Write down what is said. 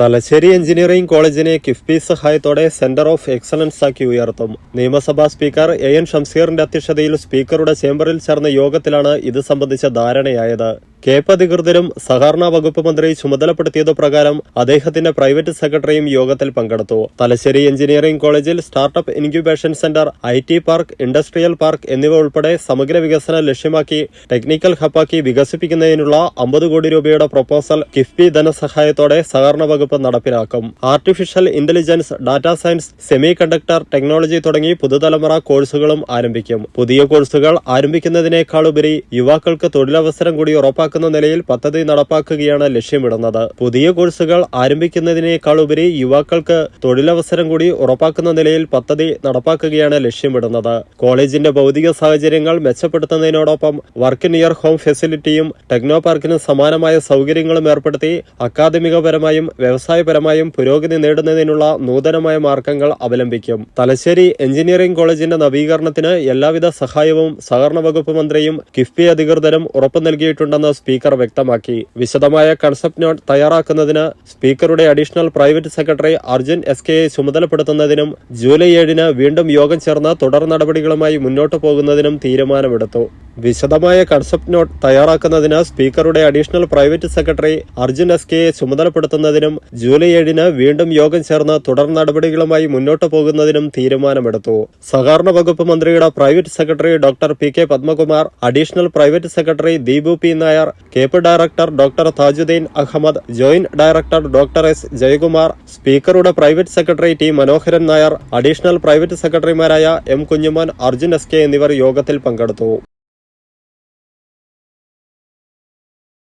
Thalassery engineering കോളേജിനെ കിഫ്ബി സഹായത്തോടെ centre of excellence ആക്കി ഉയർത്തും. നിയമസഭാ സ്പീക്കർ എ എൻ ഷംസീറിന്റെ അധ്യക്ഷതയിൽ സ്പീക്കറുടെ ചേംബറിൽ ചേർന്ന യോഗത്തിലാണ് ഇത് സംബന്ധിച്ച ധാരണയായത്. കേപ്പ് അധികൃതരും സഹകരണ വകുപ്പ് മന്ത്രി ചുമതലപ്പെടുത്തിയതു പ്രകാരം അദ്ദേഹത്തിന്റെ പ്രൈവറ്റ് സെക്രട്ടറിയും യോഗത്തിൽ പങ്കെടുത്തു. തലശ്ശേരി എഞ്ചിനീയറിംഗ് കോളേജിൽ startup incubation centre I T park industrial park എന്നിവ ഉൾപ്പെടെ സമഗ്ര വികസനം ലക്ഷ്യമാക്കി ടെക്നിക്കൽ ഹബ്ബാക്കി വികസിപ്പിക്കുന്നതിനുള്ള അമ്പത് കോടി രൂപയുടെ പ്രപ്പോസൽ കിഫ്ബി ധനസഹായത്തോടെ സഹകരണ വകുപ്പ് നടപ്പിലാക്കും. Artificial intelligence data science semiconductor technology തുടങ്ങി പുതുതലമുറ കോഴ്സുകളും ആരംഭിക്കും. പുതിയ കോഴ്സുകൾ ആരംഭിക്കുന്നതിനേക്കാളുപരി യുവാക്കൾക്ക് തൊഴിലവസരം കൂടി ഉറപ്പാക്കുന്ന നിലയിൽ പദ്ധതി നടപ്പാക്കുകയാണ് ലക്ഷ്യമിടുന്നത്. പുതിയ കോഴ്സുകൾ ആരംഭിക്കുന്നതിനേക്കാൾ ഉപരി യുവാക്കൾക്ക് തൊഴിലവസരം കൂടി ഉറപ്പാക്കുന്ന നിലയിൽ പദ്ധതി നടപ്പാക്കുകയാണ് ലക്ഷ്യമിടുന്നത്. കോളേജിന്റെ ഭൗതിക സാഹചര്യങ്ങൾ മെച്ചപ്പെടുത്തുന്നതിനോടൊപ്പം വർക്ക് നിയർ ഹോം ഫെസിലിറ്റിയും ടെക്നോ പാർക്കിന് സമാനമായ സൗകര്യങ്ങളും ഏർപ്പെടുത്തി അക്കാദമികപരമായും വ്യവസായപരമായും പുരോഗതി നേടുന്നതിനുള്ള നൂതനമായ മാർഗങ്ങൾ അവലംബിക്കും. തലശ്ശേരി എഞ്ചിനീയറിംഗ് കോളേജിന്റെ നവീകരണത്തിന് എല്ലാവിധ സഹായവും സഹകരണ വകുപ്പ് മന്ത്രിയും കിഫ്ബി അധികൃതരും ഉറപ്പു നൽകിയിട്ടുണ്ടെന്ന് സ്പീക്കർ വ്യക്തമാക്കി. വിശദമായ കൺസെപ്റ്റ് നോട്ട് തയ്യാറാക്കുന്നതിന് സ്പീക്കറുടെ additional private secretary Arjun S കെയെ ചുമതലപ്പെടുത്തുന്നതിനും ജൂലൈ ഏഴിന് വീണ്ടും യോഗം ചേർന്ന് തുടർ നടപടികളുമായി മുന്നോട്ടു പോകുന്നതിനും തീരുമാനമെടുത്തു. വിശദമായ കൺസെപ്റ്റ് നോട്ട് തയ്യാറാക്കുന്നതിന് സ്പീക്കറുടെ additional private secretary Arjun S കെയെ ചുമതലപ്പെടുത്തുന്നതിനും ജൂലൈ ഏഴിന് വീണ്ടും യോഗം ചേർന്ന് തുടർ നടപടികളുമായി മുന്നോട്ടു പോകുന്നതിനും തീരുമാനമെടുത്തു. സഹകരണ വകുപ്പ് മന്ത്രിയുടെ private secretary doctor P K Padmakumar additional private secretary Deepu P Nair CAPE director doctor Tajuddin Ahmed joint director doctor S Jayakumar സ്പീക്കറുടെ private secretary T Manoharan Nair additional private സെക്രട്ടറിമാരായ M Kunjumon Arjun S K എന്നിവർ യോഗത്തിൽ പങ്കെടുത്തു.